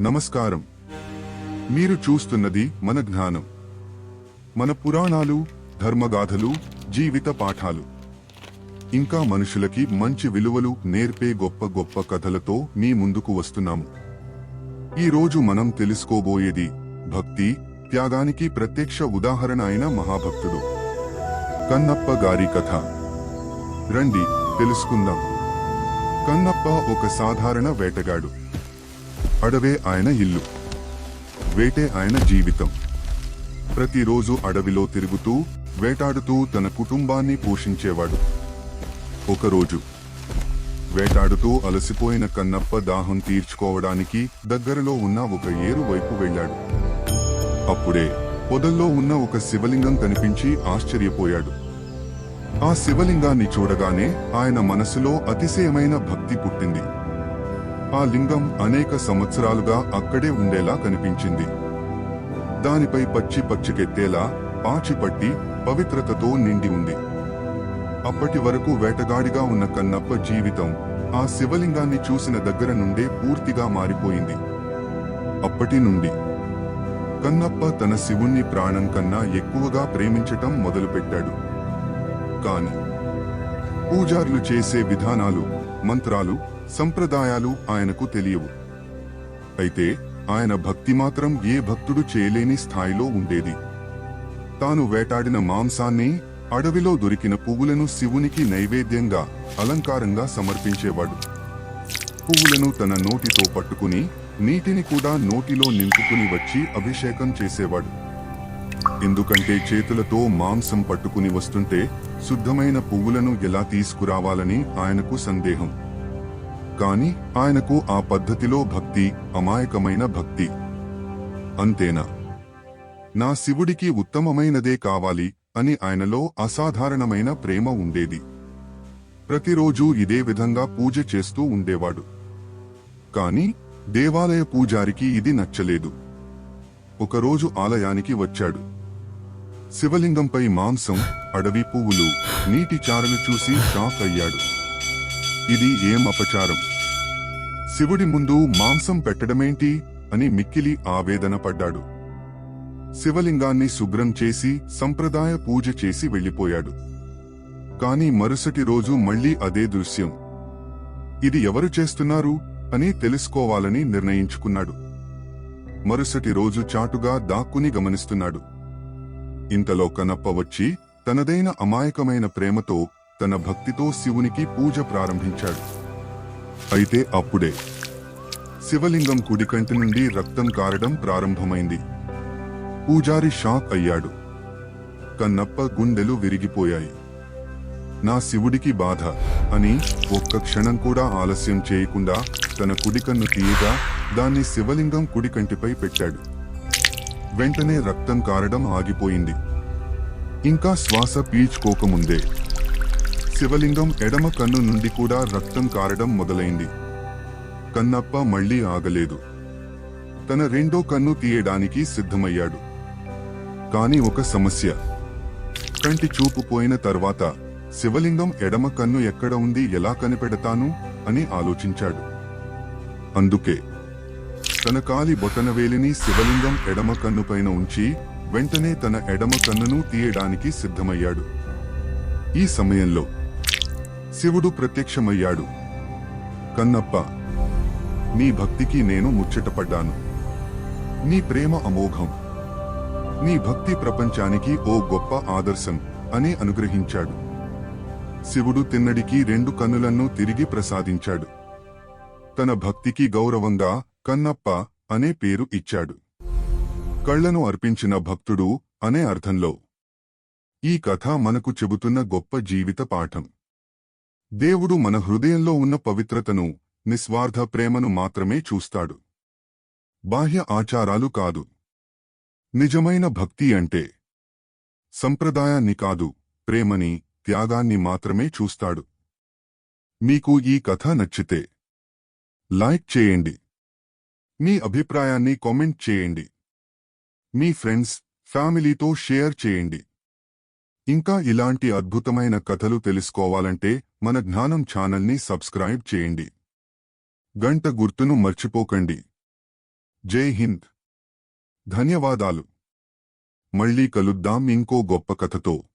నమస్కారం. మీరు చూస్తున్నది మన జ్ఞానం. మన పురాణాలు ధర్మగాథలు జీవిత పాఠాలు. ఇంకా మనుషులకి మంచి విలువలు నేర్పే గొప్ప గొప్ప కథలతో మీ ముందుకు వస్తున్నాము. ఈ రోజు మనం తెలుసుకోబోయేది భక్తి త్యాగానికి ప్రత్యక్ష ఉదాహరణ అయిన మహాభక్తుడు. కన్నప్ప గారి కథ. రండి తెలుసుకుందాం. కన్నప్ప ఒక సాధారణ వేటగాడు. అడవే ఆయన ఇల్లు. వేటే ఆయన జీవితం. ప్రతిరోజు అడవిలో తిరుగుతూ వేటాడుతూ తన కుటుంబాన్ని పోషించేవాడు. ఒకరోజు వేటాడుతూ అలసిపోయిన కన్నప్ప దాహం తీర్చుకోవడానికి దగ్గరలో ఉన్న ఒక ఏరు వైపు వెళ్ళాడు. అప్పుడే పొదల్లో ఉన్న ఒక శివలింగం కనిపించి ఆశ్చర్యపోయాడు. ఆ శివలింగాన్ని చూడగానే ఆయన మనసులో అతిశయమైన భక్తి పుట్టింది. ఆ లింగం అనేక సంవత్సరాలుగా అక్కడే ఉండేలా కనిపించింది. దానిపై పచ్చి పచ్చికెత్తేలా పాచిపట్టి పవిత్రతతో నిండి ఉంది. అప్పటి వరకు వేటగాడిగా ఉన్న కన్నప్ప జీవితం ఆ శివలింగాన్ని చూసిన దగ్గర నుండే పూర్తిగా మారిపోయింది. అప్పటి నుండి కన్నప్ప తన శివుణ్ణి ప్రాణం కన్నా ఎక్కువగా ప్రేమించటం మొదలుపెట్టాడు. కాని పూజారులు చేసే విధానాలు మంత్రాలు సంప్రదాయాలు ఆయనకు తెలియవు. అయితే ఆయన భక్తి మాత్రం ఏ భక్తుడు చేయలేని స్థాయిలో ఉండేది. తాను వేటాడిన మాంసాన్ని అడవిలో దొరికిన పువ్వులను శివునికి నైవేద్యంగా అలంకారంగా సమర్పించేవాడు. పువ్వులను తన నోటితో పట్టుకుని నీటిని కూడా నోటిలో నింపుకుని వచ్చి అభిషేకం చేసేవాడు. ఎందుకంటే చేతులతో మాంసం పట్టుకుని వస్తుంటే శుద్ధమైన పువ్వులను ఎలా తీసుకురావాలని ఆయనకు సందేహం. కాని ఆయనకు ఆ పద్ధతిలో భక్తి అమాయకమైన భక్తి. అంతేనా? నా శివుడికి ఉత్తమమైనదే కావాలి అని ఆయనలో అసాధారణమైన ప్రేమ ఉండేది. ప్రతిరోజు ఇదే విధంగా పూజ చేస్తూ ఉండేవాడు. కాని దేవాలయ పూజారికి ఇది నచ్చలేదు. ఒకరోజు ఆలయానికి వచ్చాడు. శివలింగంపై మాంసం అడవి పువ్వులు నీటి చారలు చూసి షాక్ అయ్యాడు. ఇది ఏం అపచారం? శివుడి ముందు మాంసం పెట్టడమేంటి? అని మిక్కిలి ఆవేదన పడ్డాడు. శివలింగాన్ని శుభ్రం చేసి సంప్రదాయ పూజ చేసి వెళ్ళిపోయాడు కాని మరుసటి రోజు మళ్ళీ అదే దృశ్యం. ఇది ఎవరు చేస్తున్నారు? అని తెలుసుకోవాలని నిర్ణయించుకున్నాడు. మరుసటి రోజు చాటుగా దాక్కుని గమనిస్తున్నాడు. ఇంతలో కనప్ప వచ్చి తనదైన అమాయకమైన ప్రేమతో తన భక్తితో శివునికి పూజ ప్రారంభించాడు. అయితే అప్పుడే శివలింగం కుడి కంటి నుండి రక్తం కారడం ప్రారంభమైంది. పూజారి షాక్ అయ్యాడు. కన్నప్ప గుండెలు విరిగిపోయాయి. నా శివుడికి బాధ అని ఒక్క క్షణం కూడా ఆలస్యం చేయకుండా తన కుడికన్ను తీయగా దాన్ని శివలింగం కుడికంటిపై పెట్టాడు. వెంటనే రక్తం కారడం ఆగిపోయింది. ఇంకా శ్వాస పీల్చుకోకముందే శివలింగం ఎడమ కన్ను నుండి కూడా రక్తం కారడం మొదలైంది. కన్నప్ప మళ్ళీ ఆగలేదు. తన రెండో కన్ను తీయడానికి సిద్ధమయ్యాడు. కాని ఒక సమస్య. కంటి చూపు పోయిన తర్వాత శివలింగం ఎడమ కన్ను ఎక్కడ ఉంది ఎలా కనిపెడతాను అని ఆలోచించాడు. అందుకే తన కాలి బొటనవేలిని శివలింగం ఎడమ కన్ను పైన ఉంచి వెంటనే తన ఎడమ కన్నును తీయడానికి సిద్ధమయ్యాడు. ఈ సమయంలో శివుడు ప్రత్యక్షమయ్యాడు. కన్నప్ప నీ భక్తికి నేను ముచ్చటపడ్డాను. నీ ప్రేమ అమోఘం. నీ భక్తి ప్రపంచానికి ఓ గొప్ప ఆదర్శం అని అనుగ్రహించాడు. శివుడు తిన్నడికి రెండు కన్నులను తిరిగి ప్రసాదించాడు. తన భక్తికి గౌరవంగా కన్నప్ప అనే పేరు ఇచ్చాడు. కళ్ళను అర్పించిన భక్తుడు అనే అర్థంలో ఈ కథ మనకు చెబుతున్న గొప్ప జీవిత పాఠం. దేవుడు మన హృదయంలో ఉన్న పవిత్రతను నిస్వార్థ ప్రేమను మాత్రమే చూస్తాడు. బాహ్య ఆచారాలు కాదు. నిజమైన భక్తి అంటే సంప్రదాయాన్ని కాదు ప్రేమని త్యాగాన్ని మాత్రమే చూస్తాడు. మీకు ఈ కథ నచ్చితే లైక్ చేయండి. మీ అభిప్రాయాన్ని కామెంట్ చేయండి. మీ ఫ్రెండ్స్ ఫ్యామిలీతో షేర్ చేయండి. ఇంకా ఇలాంటి అద్భుతమైన కథలు తెలుసుకోవాలంటే మన జ్ఞానం ఛానల్ని సబ్స్క్రైబ్ చేయండి. గంట గుర్తును మర్చిపోకండి. జై హింద్. ధన్యవాదాలు. మళ్ళీ కలుద్దాం ఇంకో గొప్ప కథతో.